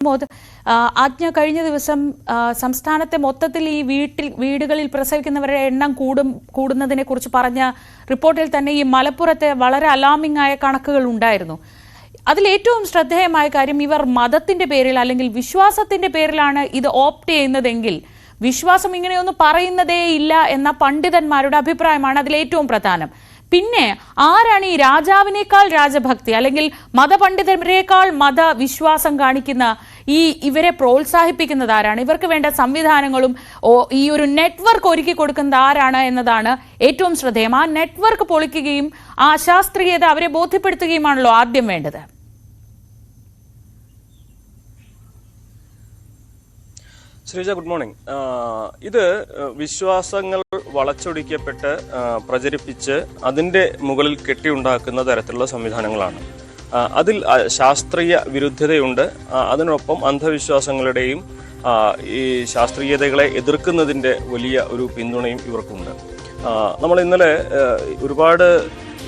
പ്രമോദ് ആജ്ഞ കഴിഞ്ഞ ദിവസം സംസ്ഥാനത്തെ മൊത്തത്തിൽ ഈ വീട്ടിൽ വീടുകളിൽ പ്രസവിക്കുന്നവരുടെ എണ്ണം കൂടും കൂടുന്നതിനെ കുറിച്ച് പറഞ്ഞ റിപ്പോർട്ടിൽ തന്നെ ഈ മലപ്പുറത്തെ വളരെ അലാമിംഗ് ആയ കണക്കുകൾ ഉണ്ടായിരുന്നു. അതിൽ ഏറ്റവും ശ്രദ്ധേയമായ കാര്യം ഇവർ മതത്തിന്റെ പേരിൽ അല്ലെങ്കിൽ വിശ്വാസത്തിന്റെ പേരിലാണ് ഇത് ഓപ്റ്റ് ചെയ്യുന്നതെങ്കിൽ വിശ്വാസം ഇങ്ങനെയൊന്നും പറയുന്നതേ ഇല്ല എന്ന പണ്ഡിതന്മാരുടെ അഭിപ്രായമാണ് അതിൽ ഏറ്റവും പ്രധാനം. പിന്നെ ആരാണ് ഈ രാജാവിനേക്കാൾ രാജഭക്തി അല്ലെങ്കിൽ മതപണ്ഡിതരെക്കാൾ മതവിശ്വാസം കാണിക്കുന്ന ഈ ഇവരെ പ്രോത്സാഹിപ്പിക്കുന്നത് ആരാണ്? ഇവർക്ക് വേണ്ട സംവിധാനങ്ങളും ഈ ഒരു നെറ്റ്വർക്ക് ഒരുക്കി കൊടുക്കുന്നത് ആരാണ് എന്നതാണ് ഏറ്റവും ശ്രദ്ധേയം. ആ നെറ്റ്വർക്ക് പൊളിക്കുകയും ആ ശാസ്ത്രീയത അവരെ ബോധ്യപ്പെടുത്തുകയുമാണല്ലോ ആദ്യം വേണ്ടത്. Sreeja good morning. ഇത് വിശ്വാസങ്ങൾ വളച്ചൊടിക്കപ്പെട്ട് പ്രചരിപ്പിച്ച് അതിന്റെ മുകളിൽ കെട്ടിയുണ്ടാക്കുന്ന തരത്തിലുള്ള സംവിധാനങ്ങളാണ്. അതിൽ ശാസ്ത്രീയ വിരുദ്ധതയുണ്ട്. അതിനൊപ്പം അന്ധവിശ്വാസങ്ങളുടെയും ഈ ശാസ്ത്രീയതകളെ എതിർക്കുന്നതിന്റെ വലിയ ഒരു പിന്തുണയും ഇവർക്കുണ്ട്. നമ്മൾ ഇന്നലെ ഒരുപാട്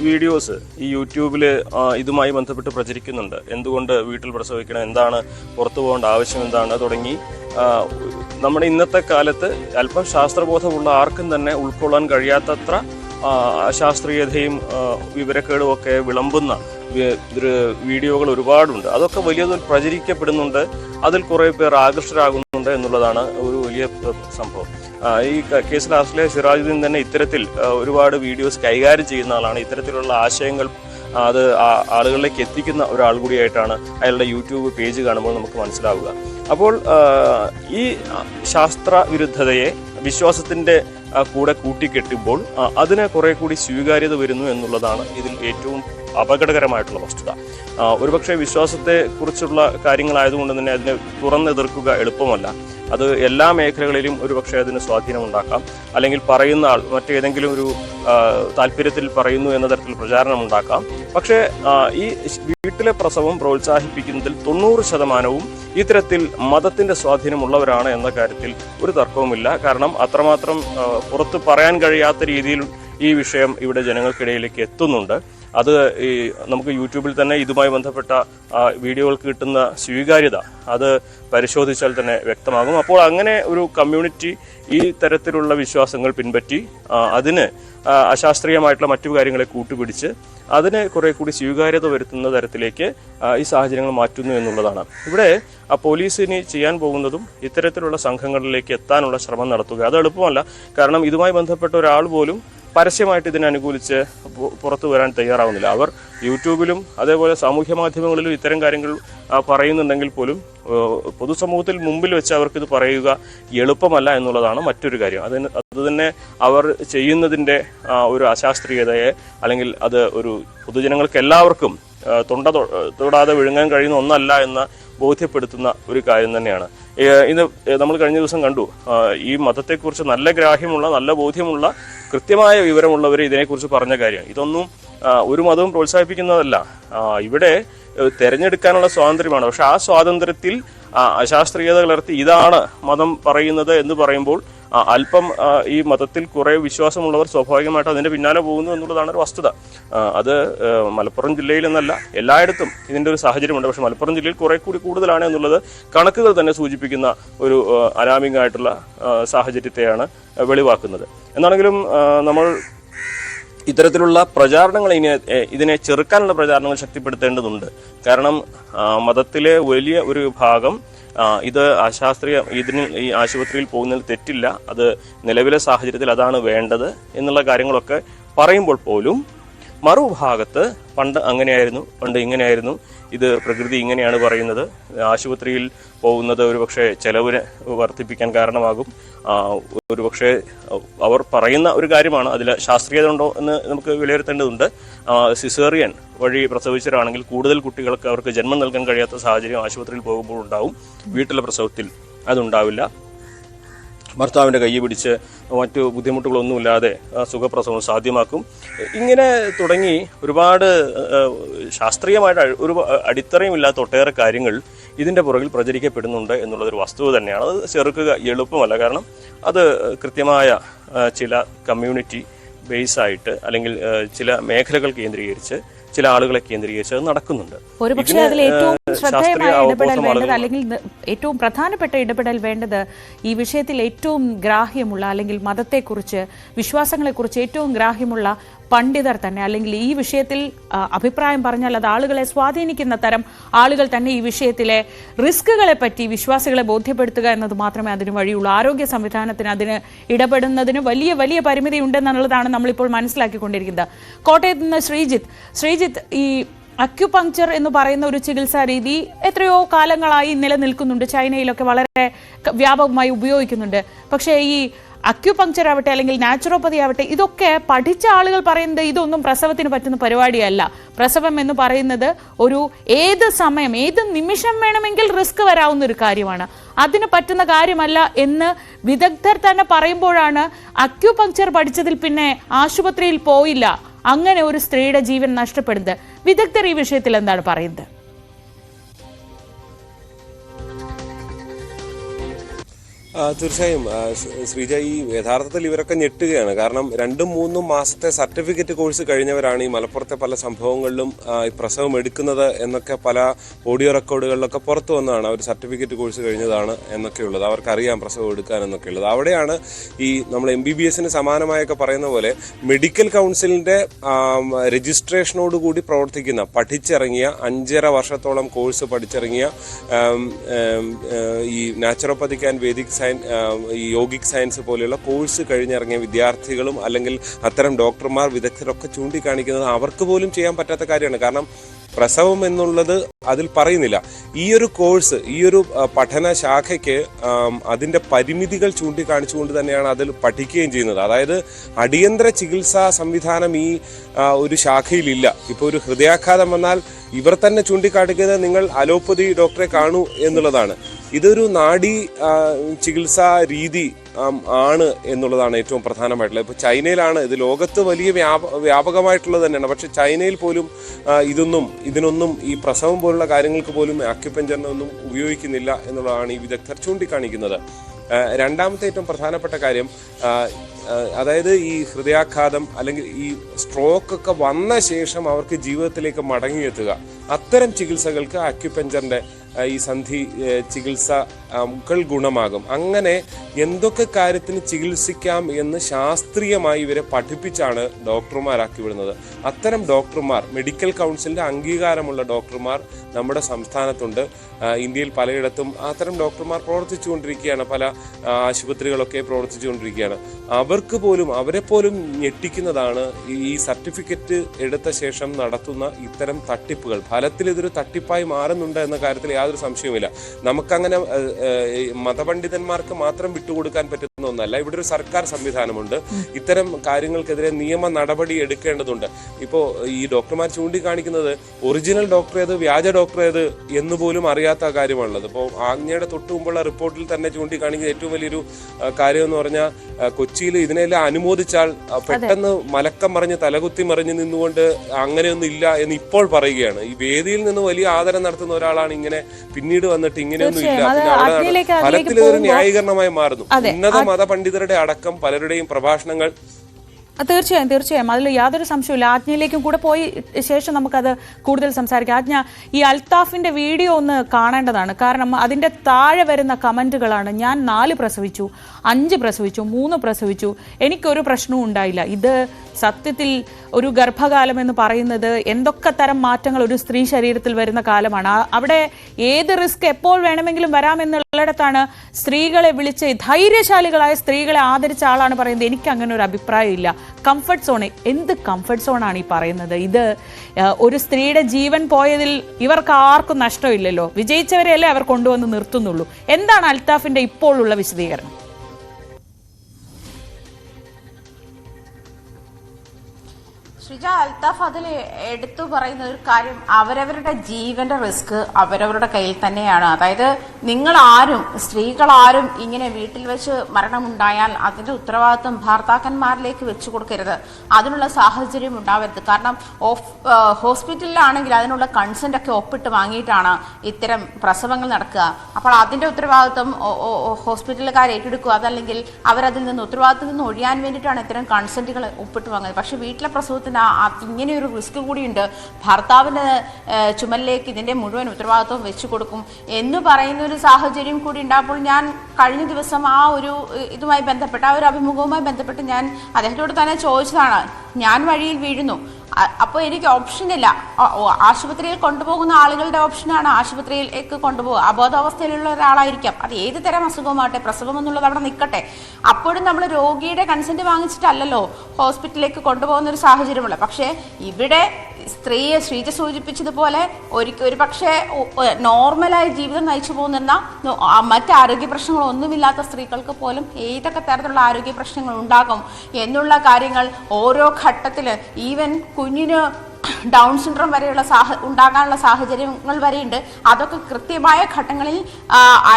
വീഡിയോസ് ഈ യൂട്യൂബിൽ ഇതുമായി ബന്ധപ്പെട്ട് പ്രചരിക്കുന്നുണ്ട്. എന്തുകൊണ്ട് വീട്ടിൽ പ്രസവിക്കണം എന്താണ് പുറത്തു പോകേണ്ട ആവശ്യം എന്താണ് തുടങ്ങി. നമ്മുടെ ഇന്നത്തെ കാലത്ത് അല്പം ശാസ്ത്രബോധമുള്ള ആർക്കും തന്നെ ഉൾക്കൊള്ളാൻ കഴിയാത്തത്ര അശാസ്ത്രീയതയും വിവരക്കേടും ഒക്കെ വിളമ്പുന്ന വീഡിയോകൾ ഒരുപാടുണ്ട്. അതൊക്കെ വലിയ പ്രചരിക്കപ്പെടുന്നുണ്ട്. അതിൽ കുറേ പേർ ആകൃഷ്ടരാകുന്നുണ്ട് എന്നുള്ളതാണ് ഒരു വലിയ സംഭവം. ഈ കേസിൽ അറസ്റ്റിലെ സിറാജുദ്ദീൻ തന്നെ ഇത്തരത്തിൽ ഒരുപാട് വീഡിയോസ് കൈകാര്യം ചെയ്യുന്ന ആളാണ്. ഇത്തരത്തിലുള്ള ആശയങ്ങൾ അത് ആളുകളിലേക്ക് എത്തിക്കുന്ന ഒരാൾ കൂടിയായിട്ടാണ് അയാളുടെ യൂട്യൂബ് പേജ് കാണുമ്പോൾ നമുക്ക് മനസ്സിലാവുക. അപ്പോൾ ഈ ശാസ്ത്ര വിരുദ്ധതയെ വിശ്വാസത്തിന്റെ ആ, കൂടെ കൂട്ടിക്കെട്ടുമ്പോൾ അതിന് കുറെ കൂടി സ്വീകാര്യത വരുന്നു എന്നുള്ളതാണ് ഇതിൽ ഏറ്റവും അപകടകരമായിട്ടുള്ള വസ്തുത. ഒരുപക്ഷെ വിശ്വാസത്തെ കുറിച്ചുള്ള കാര്യങ്ങളായതുകൊണ്ട് തന്നെ അതിനെ തുറന്നെതിർക്കുക എളുപ്പമല്ല. അത് എല്ലാ മേഖലകളിലും ഒരുപക്ഷെ അതിന് സ്വാധീനമുണ്ടാക്കാം. അല്ലെങ്കിൽ പറയുന്ന ആൾ മറ്റേതെങ്കിലും ഒരു താല്പര്യത്തിൽ പറയുന്നു എന്ന തരത്തിൽ പ്രചാരണം ഉണ്ടാക്കാം പക്ഷേ ഈ വീട്ടിലെ പ്രസവം പ്രോത്സാഹിപ്പിക്കുന്നതിൽ തൊണ്ണൂറ് ശതമാനവും ഇത്തരത്തിൽ മതത്തിന്റെ സ്വാധീനമുള്ളവരാണ് എന്ന കാര്യത്തിൽ ഒരു തർക്കവുമില്ല. കാരണം അത്രമാത്രം പുറത്തു പറയാൻ കഴിയാത്ത രീതിയിൽ ഈ വിഷയം ഇവിടെ ജനങ്ങൾക്കിടയിലേക്ക് എത്തുന്നുണ്ട്. അത് ഈ നമുക്ക് യൂട്യൂബിൽ തന്നെ ഇതുമായി ബന്ധപ്പെട്ട വീഡിയോകൾക്ക് കിട്ടുന്ന സ്വീകാര്യത അത് പരിശോധിച്ചാൽ തന്നെ വ്യക്തമാകും. അപ്പോൾ അങ്ങനെ ഒരു കമ്മ്യൂണിറ്റി ഈ തരത്തിലുള്ള വിശ്വാസങ്ങൾ പിൻപറ്റി അതിന് അശാസ്ത്രീയമായിട്ടുള്ള മറ്റു കാര്യങ്ങളെ കൂട്ടുപിടിച്ച് അതിന് കുറെ കൂടി സ്വീകാര്യത വരുത്തുന്ന തരത്തിലേക്ക് ഈ സാഹചര്യങ്ങൾ മാറ്റുന്നു എന്നുള്ളതാണ്. ഇവിടെ ആ പോലീസിന് ചെയ്യാൻ പോകുന്നതും ഇത്തരത്തിലുള്ള സംഘങ്ങളിലേക്ക് എത്താനുള്ള ശ്രമം നടത്തുക അത് എളുപ്പമല്ല. കാരണം ഇതുമായി ബന്ധപ്പെട്ട ഒരാൾ പോലും പരസ്യമായിട്ട് ഇതിനെ അനുകൂലിച്ച് പുറത്തു വരാൻ തയ്യാറാവുന്നില്ല. അവർ യൂട്യൂബിലും അതേപോലെ സാമൂഹ്യ മാധ്യമങ്ങളിലും ഇത്തരം കാര്യങ്ങൾ പറയുന്നുണ്ടെങ്കിൽ പോലും പൊതുസമൂഹത്തിൽ മുമ്പിൽ വെച്ച് അവർക്കിത് പറയുക എളുപ്പമല്ല എന്നുള്ളതാണ് മറ്റൊരു കാര്യം. അതിന് അത് തന്നെ അവർ ചെയ്യുന്നതിന്റെ ഒരു അശാസ്ത്രീയതയെ അല്ലെങ്കിൽ അത് ഒരു പൊതുജനങ്ങൾക്ക് എല്ലാവർക്കും തൊണ്ട തൊടാതെ വിഴുങ്ങാൻ കഴിയുന്ന ഒന്നല്ല എന്ന് ബോധ്യപ്പെടുത്തുന്ന ഒരു കാര്യം തന്നെയാണ്. ഇത് നമ്മൾ കഴിഞ്ഞ ദിവസം കണ്ടു. ഈ മതത്തെക്കുറിച്ച് നല്ല ഗ്രാഹ്യമുള്ള നല്ല ബോധ്യമുള്ള കൃത്യമായ വിവരമുള്ളവർ ഇതിനെക്കുറിച്ച് പറഞ്ഞ കാര്യം. ഇതൊന്നും ഒരു മതവും പ്രോത്സാഹിപ്പിക്കുന്നതല്ല. ഇവിടെ തിരഞ്ഞെടുക്കാനുള്ള സ്വാതന്ത്ര്യമാണ്. പക്ഷെ ആ സ്വാതന്ത്ര്യത്തിൽ അശാസ്ത്രീയത കലർത്തി ഇതാണ് മതം പറയുന്നത് എന്ന് പറയുമ്പോൾ അല്പം ഈ മതത്തിൽ കുറെ വിശ്വാസമുള്ളവർ സ്വാഭാവികമായിട്ട് അതിന്റെ പിന്നാലെ പോകുന്നു എന്നുള്ളതാണ് ഒരു വസ്തുത. അത് മലപ്പുറം ജില്ലയിൽ എന്നല്ല എല്ലായിടത്തും ഇതിന്റെ ഒരു സാഹചര്യമുണ്ട്. പക്ഷെ മലപ്പുറം ജില്ലയിൽ കുറെ കൂടി കൂടുതലാണ് എന്നുള്ളത് കണക്കുകൾ തന്നെ സൂചിപ്പിക്കുന്ന ഒരു അലാമിംഗ് ആയിട്ടുള്ള സാഹചര്യത്തെയാണ് വെളിവാക്കുന്നത്. എന്നാണെങ്കിലും നമ്മൾ ഇത്തരത്തിലുള്ള പ്രചാരണങ്ങൾ ഇനി ഇതിനെ ചെറുക്കാനുള്ള പ്രചാരണങ്ങൾ ശക്തിപ്പെടുത്തേണ്ടതുണ്ട്. കാരണം മതത്തിലെ വലിയ ഒരു ഭാഗം ഇത് അശാസ്ത്രീയ ഇതിന് ഈ ആശുപത്രിയിൽ പോകുന്നതിൽ തെറ്റില്ല. അത് നിലവിലെ സാഹചര്യത്തിൽ അതാണ് വേണ്ടത് എന്നുള്ള കാര്യങ്ങളൊക്കെ പറയുമ്പോൾ പോലും മറുഭാഗത്ത് പണ്ട് അങ്ങനെയായിരുന്നു പണ്ട് ഇങ്ങനെയായിരുന്നു. ഇത് പ്രകൃതി ഇങ്ങനെയാണ് പറയുന്നത്. ആശുപത്രിയിൽ പോകുന്നത് ഒരുപക്ഷെ ചെലവിന് വർദ്ധിപ്പിക്കാൻ കാരണമാകും. ഒരുപക്ഷെ അവർ പറയുന്ന ഒരു കാര്യമാണ് അതിൽ ശാസ്ത്രീയത ഉണ്ടോ എന്ന് നമുക്ക് വിലയിരുത്തേണ്ടതുണ്ട്. സിസേറിയൻ വഴി പ്രസവിച്ചവരാണെങ്കിൽ കൂടുതൽ കുട്ടികൾക്ക് അവർക്ക് ജന്മം നൽകാൻ കഴിയാത്ത സാഹചര്യം ആശുപത്രിയിൽ പോകുമ്പോൾ ഉണ്ടാവും വീട്ടിലെ പ്രസവത്തിൽ അതുണ്ടാവില്ല. ഭർത്താവിന്റെ കൈ പിടിച്ച് മറ്റു ബുദ്ധിമുട്ടുകളൊന്നുമില്ലാതെ സുഖപ്രസവം സാധ്യമാക്കും. ഇങ്ങനെ തുടങ്ങി ഒരുപാട് ശാസ്ത്രീയമായിട്ട് ഒരു അടിത്തറയും ഇല്ലാത്ത ഒട്ടേറെ കാര്യങ്ങൾ ഇതിന്റെ പുറകിൽ പ്രചരിക്കപ്പെടുന്നുണ്ട് എന്നുള്ളതൊരു വസ്തുത തന്നെയാണ്. അത് ചെറുക്കുക എളുപ്പമല്ല. കാരണം അത് കൃത്യമായ ചില കമ്മ്യൂണിറ്റി ബേസ് ആയിട്ട് അല്ലെങ്കിൽ ചില മേഖലകൾ കേന്ദ്രീകരിച്ച് ചില ആളുകളെ കേന്ദ്രീകരിച്ച് അത് നടക്കുന്നുണ്ട്. ഒരുപക്ഷെ ഇതിന്, അതിൽ ഏറ്റവും ശ്രദ്ധേയമായ ശാസ്ത്രീയ ഇടപെടൽ വേണ്ടത് അല്ലെങ്കിൽ ഏറ്റവും പ്രധാനപ്പെട്ട ഇടപെടൽ വേണ്ടത് ഈ വിഷയത്തിൽ ഏറ്റവും ഗ്രാഹ്യമുള്ള അല്ലെങ്കിൽ മതത്തെക്കുറിച്ച് വിശ്വാസങ്ങളെക്കുറിച്ച് ഏറ്റവും ഗ്രാഹ്യമുള്ള പണ്ഡിതർ തന്നെ അല്ലെങ്കിൽ ഈ വിഷയത്തിൽ അഭിപ്രായം പറഞ്ഞാൽ അത് ആളുകളെ സ്വാധീനിക്കുന്ന തരം ആളുകൾ തന്നെ ഈ വിഷയത്തിലെ റിസ്കുകളെ പറ്റി വിശ്വാസികളെ ബോധ്യപ്പെടുത്തുക എന്നത് മാത്രമേ അതിന് വഴിയുള്ളൂ. ആരോഗ്യ സംവിധാനത്തിന് അതിന് ഇടപെടുന്നതിന് വലിയ വലിയ പരിമിതി ഉണ്ടെന്നുള്ളതാണ് നമ്മളിപ്പോൾ മനസ്സിലാക്കിക്കൊണ്ടിരിക്കുന്നത്. കോട്ടയത്ത് നിന്ന് ശ്രീജിത്ത് ശ്രീജിത്ത് ഈ അക്യുപങ്ക്ചർ എന്ന് പറയുന്ന ഒരു ചികിത്സാ രീതി എത്രയോ കാലങ്ങളായി നിലനിൽക്കുന്നുണ്ട്. ചൈനയിലൊക്കെ വളരെ വ്യാപകമായി ഉപയോഗിക്കുന്നുണ്ട്. പക്ഷേ ഈ അക്യുപങ്ക്ചർ ആവട്ടെ അല്ലെങ്കിൽ നാച്ചുറോപ്പതി ആവട്ടെ ഇതൊക്കെ പഠിച്ച ആളുകൾ പറയുന്നത് ഇതൊന്നും പ്രസവത്തിന് പറ്റുന്ന പരിപാടിയല്ല. പ്രസവം എന്ന് പറയുന്നത് ഒരു ഏത് സമയം ഏത് നിമിഷം വേണമെങ്കിൽ റിസ്ക് വരാവുന്ന ഒരു കാര്യമാണ്. അതിന് പറ്റുന്ന കാര്യമല്ല എന്ന് വിദഗ്ധർ തന്നെ പറയുമ്പോഴാണ് അക്യുപങ്ക്ചർ പഠിച്ചതിൽ പിന്നെ ആശുപത്രിയിൽ പോയില്ല. അങ്ങനെ ഒരു സ്ത്രീയുടെ ജീവൻ നഷ്ടപ്പെടുന്നത്. വിദഗ്ധർ ഈ വിഷയത്തിൽ എന്താണ് പറയുന്നത്? തീർച്ചയായും. ശ്രീജ ഈ യഥാർത്ഥത്തിൽ ഇവരൊക്കെ ഞെട്ടുകയാണ്. കാരണം രണ്ടും മൂന്നും മാസത്തെ സർട്ടിഫിക്കറ്റ് കോഴ്സ് കഴിഞ്ഞവരാണ് ഈ മലപ്പുറത്തെ പല സംഭവങ്ങളിലും പ്രസവം എടുക്കുന്നത് എന്നൊക്കെ പല ഓഡിയോ റെക്കോർഡുകളിലൊക്കെ പുറത്തു വന്നതാണ്. അവർ സർട്ടിഫിക്കറ്റ് കോഴ്സ് കഴിഞ്ഞതാണ് എന്നൊക്കെയുള്ളത്. അവർക്കറിയാം പ്രസവം എടുക്കാൻ എന്നൊക്കെയുള്ളത്. അവിടെയാണ് ഈ നമ്മൾ എം ബി ബി എസിന് സമാനമായൊക്കെ പറയുന്ന പോലെ മെഡിക്കൽ കൗൺസിലിന്റെ രജിസ്ട്രേഷനോട് രജിസ്ട്രേഷനോടുകൂടി പ്രവർത്തിക്കുന്ന പഠിച്ചിറങ്ങിയ അഞ്ചര വർഷത്തോളം കോഴ്സ് പഠിച്ചിറങ്ങിയ ഈ നാച്ചുറോപ്പതിക്ക് ആൻഡ് വേദിക് സയൻ ഈ യോഗിക് സയൻസ് പോലെയുള്ള കോഴ്സ് കഴിഞ്ഞിറങ്ങിയ വിദ്യാർത്ഥികളും അല്ലെങ്കിൽ അത്തരം ഡോക്ടർമാർ വിദഗ്ധരൊക്കെ ചൂണ്ടിക്കാണിക്കുന്നത് അവർക്ക് പോലും ചെയ്യാൻ പറ്റാത്ത കാര്യമാണ്. കാരണം പ്രസവം എന്നുള്ളത് അതിൽ പറയുന്നില്ല. ഈ ഒരു കോഴ്സ് ഈ ഒരു പഠന ശാഖയ്ക്ക് അതിന്റെ പരിമിതികൾ ചൂണ്ടിക്കാണിച്ചുകൊണ്ട് തന്നെയാണ് അതിൽ പഠിക്കുകയും ചെയ്യുന്നത്. അതായത് അടിയന്തര ചികിത്സാ സംവിധാനം ഈ ഒരു ശാഖയിലില്ല. ഇപ്പോൾ ഒരു ഹൃദയാഘാതം വന്നാൽ ഇവർ തന്നെ ചൂണ്ടിക്കാണിക്കുന്നത് നിങ്ങൾ അലോപ്പതി ഡോക്ടറെ കാണൂ എന്നുള്ളതാണ്. ഇതൊരു നാഡി ചികിത്സാ രീതി ആണ് എന്നുള്ളതാണ് ഏറ്റവും പ്രധാനമായിട്ടുള്ളത്. ഇപ്പോൾ ചൈനയിലാണ് ഇത് ലോകത്ത് വലിയ വ്യാപ വ്യാപകമായിട്ടുള്ളത് തന്നെയാണ്. പക്ഷെ ചൈനയിൽ പോലും ഇതൊന്നും ഇതിനൊന്നും ഈ പ്രസവം പോലുള്ള കാര്യങ്ങൾക്ക് പോലും ആക്യുപഞ്ചറിനൊന്നും ഉപയോഗിക്കുന്നില്ല എന്നുള്ളതാണ് ഈ വിദഗ്ധർ ചൂണ്ടിക്കാണിക്കുന്നത്. രണ്ടാമത്തെ ഏറ്റവും പ്രധാനപ്പെട്ട കാര്യം അതായത് ഈ ഹൃദയാഘാതം അല്ലെങ്കിൽ ഈ സ്ട്രോക്ക് ഒക്കെ വന്ന ശേഷം അവർക്ക് ജീവിതത്തിലേക്ക് മടങ്ങിയെത്തുക. അത്തരം ചികിത്സകൾക്ക് ആക്യുപെഞ്ചറിന്റെ ഈ സന്ധി ചികിത്സ കൾ ഗുണമാകും. അങ്ങനെ എന്തൊക്കെ കാര്യത്തിന് ചികിത്സിക്കാം എന്ന് ശാസ്ത്രീയമായി ഇവരെ പഠിപ്പിച്ചാണ് ഡോക്ടർമാരാക്കി വിടുന്നത്. അത്തരം ഡോക്ടർമാർ മെഡിക്കൽ കൗൺസിലിന്റെ അംഗീകാരമുള്ള ഡോക്ടർമാർ നമ്മുടെ സംസ്ഥാനത്തുണ്ട്. ഇന്ത്യയിൽ പലയിടത്തും അത്തരം ഡോക്ടർമാർ പ്രവർത്തിച്ചുകൊണ്ടിരിക്കുകയാണ്. പല ആശുപത്രികളൊക്കെ ആശുപത്രികളൊക്കെ പ്രവർത്തിച്ചുകൊണ്ടിരിക്കുകയാണ്. അവർക്ക് പോലും അവരെ പോലും ഞെട്ടിക്കുന്നതാണ് ഈ സർട്ടിഫിക്കറ്റ് എടുത്ത ശേഷം നടത്തുന്ന ഇത്തരം തട്ടിപ്പുകൾ. ഫലത്തിൽ ഇതൊരു തട്ടിപ്പായി മാറുന്നുണ്ട് എന്ന കാര്യത്തിൽ യാതൊരു സംശയവുമില്ല. നമുക്കങ്ങനെ മതപണ്ഡിതന്മാർക്ക് മാത്രം വിട്ടുകൊടുക്കാൻ പറ്റുന്ന ഒന്നല്ല. ഇവിടെ ഒരു സർക്കാർ സംവിധാനമുണ്ട്. ഇത്തരം കാര്യങ്ങൾക്കെതിരെ നിയമ നടപടി എടുക്കേണ്ടതുണ്ട്. ഇപ്പോൾ ഈ ഡോക്ടർമാർ ചൂണ്ടിക്കാണിക്കുന്നത് ഒറിജിനൽ ഡോക്ടർ ഏത് വ്യാജ ഡോക്ടർ ഏത് എന്ന് പോലും അറിയാത്ത കാര്യമാണുള്ളത്. ഇപ്പോൾ ആജ്ഞയുടെ തൊട്ടു മുമ്പുള്ള റിപ്പോർട്ടിൽ തന്നെ ചൂണ്ടിക്കാണിക്കുന്ന ഏറ്റവും വലിയൊരു കാര്യം എന്ന് പറഞ്ഞാൽ കൊച്ചിയിൽ ഇതിനെല്ലാം അനുമോദിച്ചാൽ പെട്ടെന്ന് മലക്കം മറിഞ്ഞ് തലകുത്തി മറിഞ്ഞ് നിന്നുകൊണ്ട് അങ്ങനെയൊന്നും ഇല്ല എന്ന് ഇപ്പോൾ പറയുകയാണ് ഈ വേദിയിൽ നിന്ന് വലിയ ആദരം നടത്തുന്ന ഒരാളാണ് ഇങ്ങനെ പിന്നീട് വന്നിട്ട് ഇങ്ങനെയൊന്നും ഇല്ല. പിന്നെ അവിടെ ഫലത്തിൽ ഇതൊരു ന്യായീകരണമായി മാറുന്നു. ഉന്നത മതപണ്ഡിതരുടെ അടക്കം പലരുടെയും പ്രഭാഷണങ്ങൾ തീർച്ചയായും തീർച്ചയായും. അതിൽ യാതൊരു സംശയമില്ല ആജ്ഞയിലേക്കും കൂടെ പോയി ശേഷം നമുക്കത് കൂടുതൽ സംസാരിക്കാം. ആജ്ഞ ഈ അൽത്താഫിന്റെ വീഡിയോ ഒന്ന് കാണേണ്ടതാണ്. കാരണം അതിന്റെ താഴെ വരുന്ന കമന്റുകളാണ് ഞാൻ നാല് പ്രസവിച്ചു അഞ്ച് പ്രസവിച്ചു മൂന്ന് പ്രസവിച്ചു. എനിക്കൊരു പ്രശ്നവും ഉണ്ടായില്ല. ഇത് സത്യത്തിൽ ഒരു ഗർഭകാലം എന്ന് പറയുന്നത് എന്തൊക്കെ തരം മാറ്റങ്ങൾ ഒരു സ്ത്രീ ശരീരത്തിൽ വരുന്ന കാലമാണ്. അവിടെ ഏത് റിസ്ക് എപ്പോൾ വേണമെങ്കിലും വരാമെന്നുള്ളിടത്താണ് സ്ത്രീകളെ വിളിച്ച് ധൈര്യശാലികളായ സ്ത്രീകളെ ആദരിച്ച ആളാണ് പറയുന്നത്. എനിക്ക് അങ്ങനെ ഒരു അഭിപ്രായം ഇല്ല കംഫർട്ട് സോൺ എന്ത് കംഫർട്ട് സോണാണ് ഈ പറയുന്നത്? ഇത് ഒരു സ്ത്രീയുടെ ജീവൻ പോയതിൽ ഇവർക്ക് ആർക്കും നഷ്ടമില്ലല്ലോ. വിജയിച്ചവരെയല്ലേ അവർ കൊണ്ടുവന്ന് നിർത്തുന്നുള്ളൂ. എന്താണ് അൽത്താഫിന്റെ ഇപ്പോഴുള്ള വിശദീകരണം? ഷിജ അൽത്താഫ് അതിൽ എടുത്തു പറയുന്ന ഒരു കാര്യം അവരവരുടെ ജീവന്റെ റിസ്ക് അവരവരുടെ കയ്യിൽ തന്നെയാണ്. അതായത് നിങ്ങൾ ആരും സ്ത്രീകൾ ആരും ഇങ്ങനെ വീട്ടിൽ വെച്ച് മരണമുണ്ടായാൽ അതിന്റെ ഉത്തരവാദിത്വം ഭർത്താക്കന്മാരിലേക്ക് വെച്ചു കൊടുക്കരുത്. അതിനുള്ള സാഹചര്യം ഉണ്ടാവരുത്. കാരണം ഹോസ്പിറ്റലിലാണെങ്കിൽ അതിനുള്ള കൺസെന്റ് ഒക്കെ ഒപ്പിട്ട് വാങ്ങിയിട്ടാണ് ഇത്തരം പ്രസവങ്ങൾ നടക്കുക. അപ്പോൾ അതിന്റെ ഉത്തരവാദിത്വം ഹോസ്പിറ്റലുകാർ ഏറ്റെടുക്കുക. അതല്ലെങ്കിൽ അവരതിൽ നിന്ന് ഉത്തരവാദിത്തത്തിൽ നിന്ന് ഒഴിയാൻ വേണ്ടിയിട്ടാണ് ഇത്തരം കൺസെന്റുകൾ ഒപ്പിട്ട് വാങ്ങുന്നത്. പക്ഷേ വീട്ടിലെ പ്രസവത്തിന് ഇങ്ങനെ ഒരു റിസ്ക് കൂടിയുണ്ട്. ഭർത്താവിന്റെ ചുമലിലേക്ക് ഇതിന്റെ മുഴുവൻ ഉത്തരവാദിത്വം വെച്ചു കൊടുക്കും എന്ന് പറയുന്ന ഒരു സാഹചര്യം കൂടി ഉണ്ടാകുമ്പോൾ ഞാൻ കഴിഞ്ഞ ദിവസം ആ ഒരു ഇതുമായി ബന്ധപ്പെട്ട് ആ ഒരു അഭിമുഖവുമായി ബന്ധപ്പെട്ട് ഞാൻ അദ്ദേഹത്തോട് തന്നെ ചോദിച്ചതാണ്. ഞാൻ വഴിയിൽ വീഴുന്നു. അപ്പോൾ എനിക്ക് ഓപ്ഷൻ ഇല്ല. ആശുപത്രിയിൽ കൊണ്ടുപോകുന്ന ആളുകളുടെ ഓപ്ഷനാണ് ആശുപത്രിയിലേക്ക് കൊണ്ടുപോകുക അബോധാവസ്ഥയിലുള്ള ഒരാളായിരിക്കാം. അത് ഏത് തരം അസുഖമാകട്ടെ പ്രസവം എന്നുള്ളത് അവിടെ നിൽക്കട്ടെ. അപ്പോഴും നമ്മൾ രോഗിയുടെ കൺസെന്റ് വാങ്ങിച്ചിട്ടല്ലല്ലോ ഹോസ്പിറ്റലിലേക്ക് കൊണ്ടുപോകുന്ന ഒരു സാഹചര്യമുള്ള പക്ഷേ ഇവിടെ സ്ത്രീയെ ശ്രീജ സൂചിപ്പിച്ചതുപോലെ ഒരിക്കൽ ഒരു പക്ഷേ നോർമലായ ജീവിതം നയിച്ചു പോകുന്ന മറ്റ് ആരോഗ്യ പ്രശ്നങ്ങളൊന്നുമില്ലാത്ത സ്ത്രീകൾക്ക് പോലും ഏതൊക്കെ തരത്തിലുള്ള ആരോഗ്യ പ്രശ്നങ്ങൾ ഉണ്ടാകും എന്നുള്ള കാര്യങ്ങൾ ഓരോ ഘട്ടത്തിൽ ഈവൻ കുഞ്ഞിന് ഡൗൺ സിൻഡ്രോം വരെയുള്ള സാഹ ഉണ്ടാകാനുള്ള സാഹചര്യങ്ങൾ വരെയുണ്ട്. അതൊക്കെ കൃത്യമായ ഘട്ടങ്ങളിൽ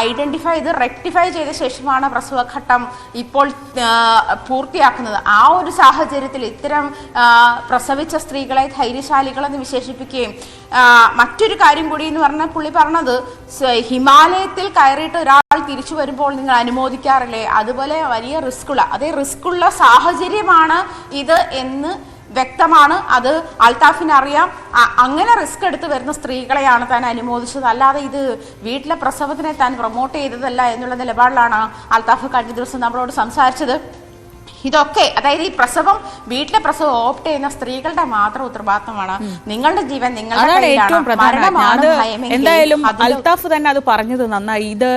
ഐഡന്റിഫൈ ചെയ്ത് റെക്ടിഫൈ ചെയ്ത ശേഷമാണ് പ്രസവഘട്ടം ഇപ്പോൾ പൂർത്തിയാക്കുന്നത്. ആ ഒരു സാഹചര്യത്തിൽ ഇത്തരം പ്രസവിച്ച സ്ത്രീകളെ ധൈര്യശാലികളെന്ന് വിശേഷിപ്പിക്കുകയും മറ്റൊരു കാര്യം കൂടി എന്ന് പറഞ്ഞാൽ പുള്ളി പറഞ്ഞത് ഹിമാലയത്തിൽ കയറിയിട്ട് ഒരാൾ തിരിച്ചു വരുമ്പോൾ നിങ്ങൾ അനുമോദിക്കാറില്ലേ? അതുപോലെ വലിയ റിസ്ക്കുള്ള അതേ റിസ്ക്കുള്ള സാഹചര്യമാണ് ഇത് എന്ന് വ്യക്തമാണ്. അത് അൽത്താഫിന് അറിയാം. അങ്ങനെ റിസ്ക് എടുത്ത് വരുന്ന സ്ത്രീകളെയാണ് താൻ അനുമോദിച്ചത്. അല്ലാതെ ഇത് വീട്ടിലെ പ്രസവത്തിനെ താൻ പ്രൊമോട്ട് ചെയ്തതല്ല എന്നുള്ള നിലപാടിലാണ് അൽത്താഫ് കഴിഞ്ഞ ദിവസം നമ്മളോട് സംസാരിച്ചത്. ഇതൊക്കെ അതായത് ഈ പ്രസവം വീട്ടിലെ പ്രസവം ഓപ്റ്റ് ചെയ്യുന്ന സ്ത്രീകളുടെ മാത്രം ഉത്തരവാദിത്തമാണ് നിങ്ങളുടെ ജീവൻ നിങ്ങളുടെ ഏറ്റവും എന്തായാലും അൽതാഫ് അൽത്താഫ് തന്നെ അത് പറഞ്ഞത് നന്നായി. ഇത്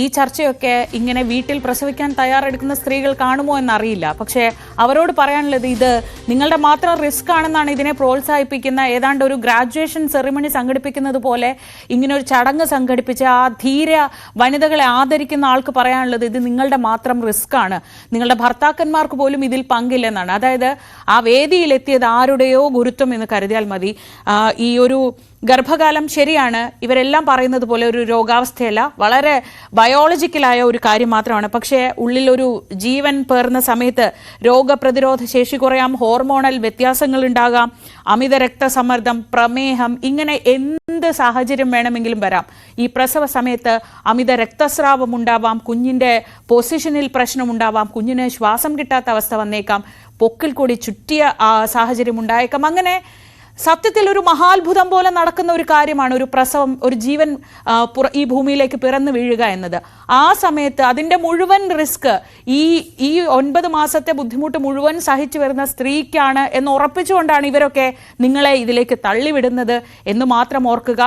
ഈ ചർച്ചയൊക്കെ ഇങ്ങനെ വീട്ടിൽ പ്രസവിക്കാൻ തയ്യാറെടുക്കുന്ന സ്ത്രീകൾ കാണുമോ എന്നറിയില്ല. പക്ഷെ അവരോട് പറയാനുള്ളത് ഇത് നിങ്ങളുടെ മാത്രം റിസ്ക് ആണെന്നാണ് ഇതിനെ പ്രോത്സാഹിപ്പിക്കുന്ന. ഏതാണ്ട് ഒരു ഗ്രാജുവേഷൻ സെറിമണി സംഘടിപ്പിക്കുന്നത് പോലെ ഇങ്ങനെ ഒരു ചടങ്ങ് സംഘടിപ്പിച്ച് ആ ധീര വനിതകളെ ആദരിക്കുന്ന ആൾക്ക് പറയാനുള്ളത് ഇത് നിങ്ങളുടെ മാത്രം റിസ്ക് ആണ്. നിങ്ങളുടെ ഭർത്താക്കന്മാർക്ക് പോലും ഇതിൽ പങ്കില്ലെന്നാണ്. അതായത് ആ വേദിയിലെത്തിയത് ആരുടെയോ ഗുരുത്വം എന്ന് കരുതിയാൽ മതി. ഈ ഒരു ഗർഭകാലം ശരിയാണ്. ഇവരെല്ലാം പറയുന്നത് പോലെ ഒരു രോഗാവസ്ഥയല്ല. വളരെ ബയോളജിക്കലായ ഒരു കാര്യം മാത്രമാണ്. പക്ഷേ ഉള്ളിലൊരു ജീവൻ പേർന്ന സമയത്ത് രോഗപ്രതിരോധ ശേഷി കുറയാം ഹോർമോണൽ വ്യത്യാസങ്ങൾ ഉണ്ടാകാം അമിത രക്തസമ്മർദ്ദം പ്രമേഹം ഇങ്ങനെ എന്ത് സാഹചര്യം വേണമെങ്കിലും വരാം. ഈ പ്രസവ സമയത്ത് അമിത രക്തസ്രാവം ഉണ്ടാവാം കുഞ്ഞിന്റെ പൊസിഷനിൽ പ്രശ്നമുണ്ടാവാം കുഞ്ഞിന് ശ്വാസം കിട്ടാത്ത അവസ്ഥ വന്നേക്കാം പൊക്കിൽ കൂടി ചുറ്റിയ സാഹചര്യം ഉണ്ടായേക്കാം. അങ്ങനെ സത്യത്തിൽ ഒരു മഹാത്ഭുതം പോലെ നടക്കുന്ന ഒരു കാര്യമാണ് ഒരു പ്രസവം ഒരു ജീവൻ ഈ ഭൂമിയിലേക്ക് പിറന്നു വീഴുക എന്നത്. ആ സമയത്ത് അതിന്റെ മുഴുവൻ റിസ്ക് ഈ ഈ ഒൻപത് മാസത്തെ ബുദ്ധിമുട്ട് മുഴുവൻ സഹിച്ചു വരുന്ന സ്ത്രീക്കാണ് എന്ന് ഉറപ്പിച്ചുകൊണ്ടാണ് ഇവരൊക്കെ നിങ്ങളെ ഇതിലേക്ക് തള്ളിവിടുന്നത് എന്ന് മാത്രം ഓർക്കുക.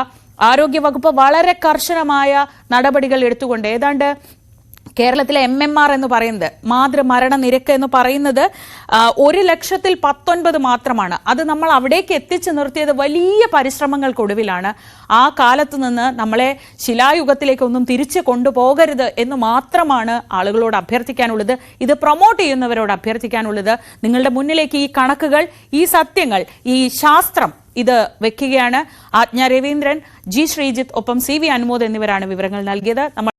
ആരോഗ്യവകുപ്പ് വളരെ കർശനമായ നടപടികൾ എടുത്തുകൊണ്ട് ഏതാണ്ട് കേരളത്തിലെ എം എം ആർ എന്ന് പറയുന്നത് മാതൃമരണ നിരക്ക് എന്ന് പറയുന്നത് ഒരു ലക്ഷത്തിൽ പത്തൊൻപത് മാത്രമാണ്. അത് നമ്മൾ അവിടേക്ക് എത്തിച്ചു നിർത്തിയത് വലിയ പരിശ്രമങ്ങൾക്കൊടുവിലാണ് ആ കാലത്ത് നിന്ന് നമ്മളെ ശിലായുഗത്തിലേക്കൊന്നും തിരിച്ചു കൊണ്ടുപോകരുത് എന്ന് മാത്രമാണ് ആളുകളോട് അഭ്യർത്ഥിക്കാനുള്ളത്. ഇത് പ്രൊമോട്ട് ചെയ്യുന്നവരോട് അഭ്യർത്ഥിക്കാനുള്ളത്. നിങ്ങളുടെ മുന്നിലേക്ക് ഈ കണക്കുകൾ ഈ സത്യങ്ങൾ ഈ ശാസ്ത്രം ഇത് വെക്കുകയാണ്. ആജ്ഞ രവീന്ദ്രൻ ജി ശ്രീജിത്ത് ഒപ്പം സി വി അനുമോദ് എന്നിവരാണ് വിവരങ്ങൾ നൽകിയത്. നമ്മൾ